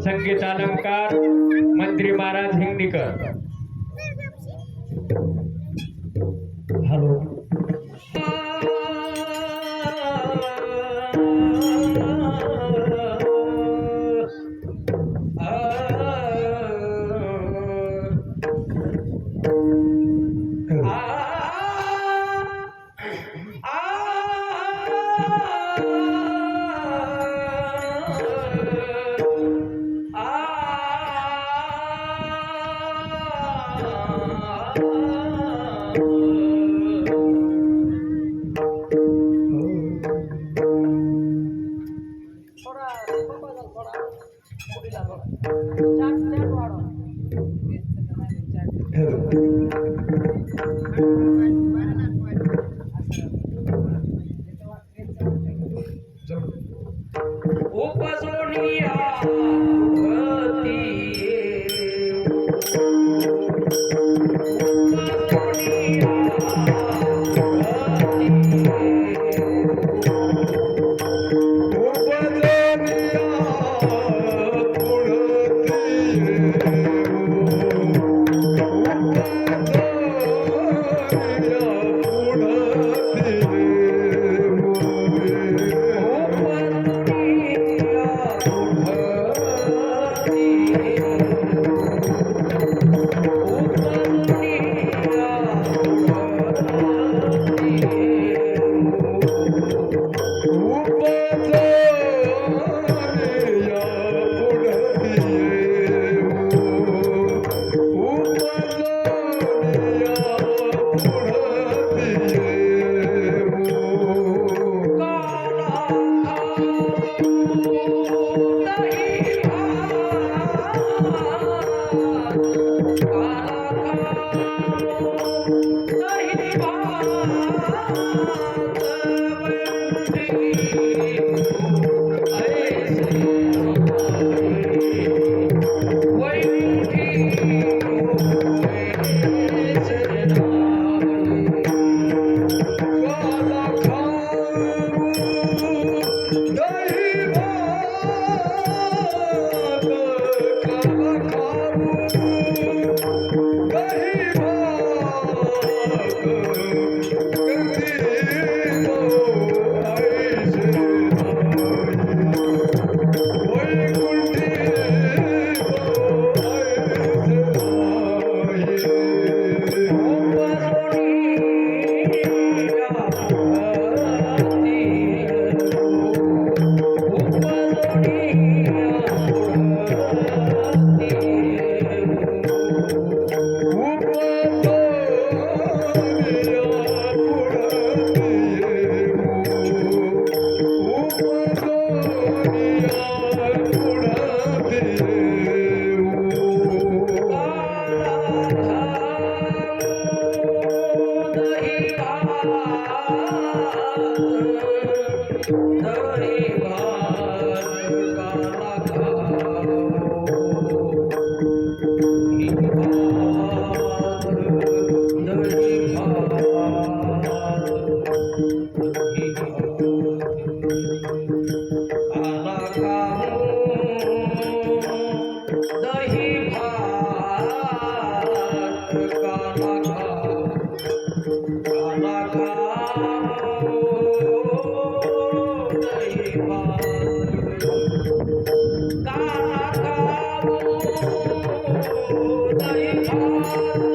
संगीत अलंकार मंत्री महाराज हिंगणीकर. हॅलो. লাগে 哦大雁塔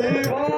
Shiva.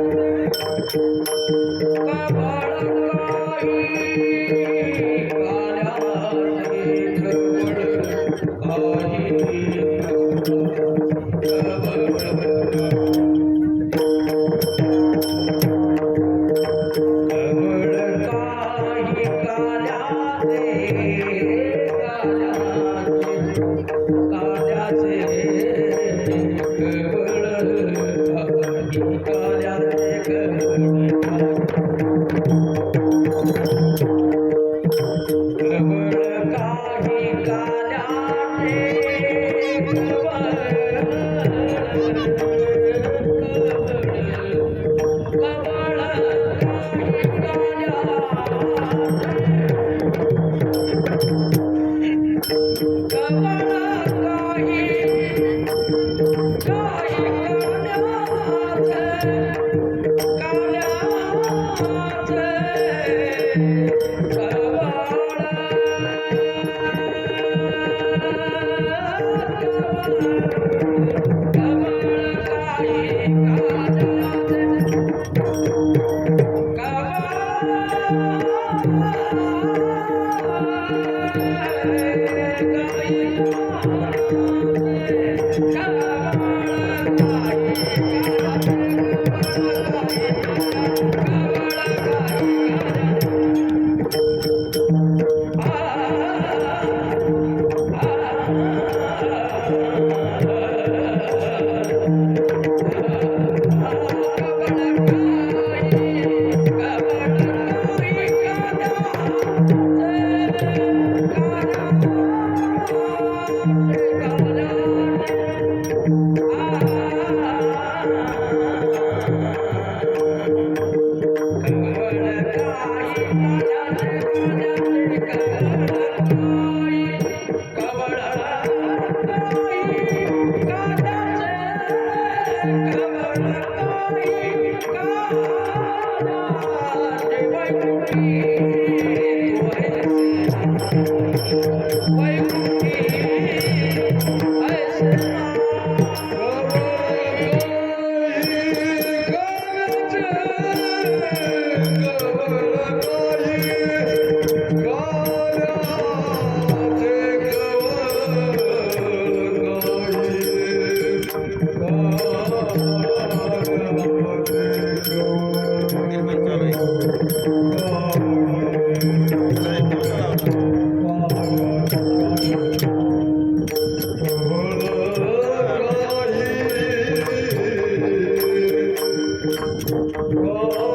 Lord.